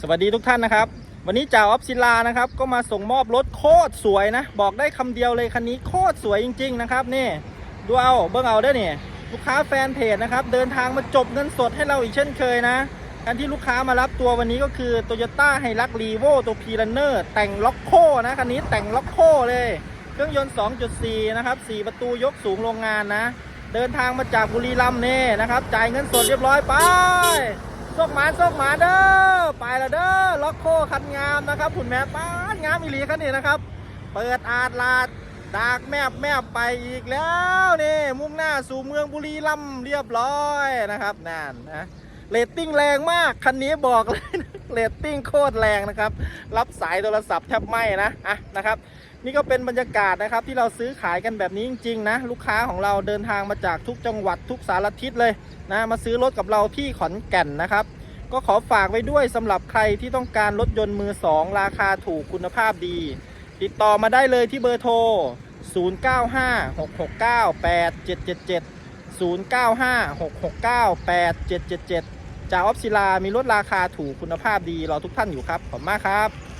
สวัสดีทุกท่านนะครับ วันนี้จ่าออฟซิลานะครับก็มาส่งมอบรถโคตรสวยนะ บอกได้คำเดียวเลยคันนี้โคตรสวยจริง ๆ นะครับนี่ดูเอาเบิ้งเอาเด้อนี่ยลูกค้าแฟนเพจนะครับเดินทางมาจบเงินสดให้เราอีกเช่นเคยนะการที่ลูกค้ามารับตัววันนี้ก็คือ Toyota h i l u x r e v o ตัวพีรันเนอร์แต่งล็อกโคนะคันนี้แต่งล็อกโคเลย เครื่องยนต์ 2.4 นะครับ 4 ประตูยกสูงโรงงานนะ เดินทางมาจากบุรีรัมย์นี่นะครับ จ่ายเงินสดเรียบร้อยไป โซกหมานโซกหมานเด้อไปแล้วเด้อล็อกโคคันงามนะครับผุนแม่ป้านงามอีหลีคันนี้นะครับ เปิดอาดลาดดากแมบแมบไปอีกแล้วนี่มุ่งหน้าสู่เมืองบุรีรัมย์เรียบร้อยนะครับนั่นนะเรตติ้งแรงมากคันนี้บอกเลยนะ เรตติ้งโคตรแรงนะครับ รับสายโทรศัพท์แทบไหม้นะอะนะครับ นี่ก็เป็นบรรยากาศนะครับที่เราซื้อขายกันแบบนี้จริงๆนะลูกค้าของเราเดินทางมาจากทุกจังหวัดทุกสารทิศเลยนะมาซื้อรถกับเราที่ขอนแก่นนะครับ ก็ขอฝากไว้ด้วยสำหรับใครที่ต้องการรถยนต์มือสองราคาถูกคุณภาพดี ติดต่อมาได้เลยที่เบอร์โทร 0956698777 0956698777 จากออฟซิลามีลดราคาถูกคุณภาพดีรอทุกท่านอยู่ครับ ขอบคุณมากครับ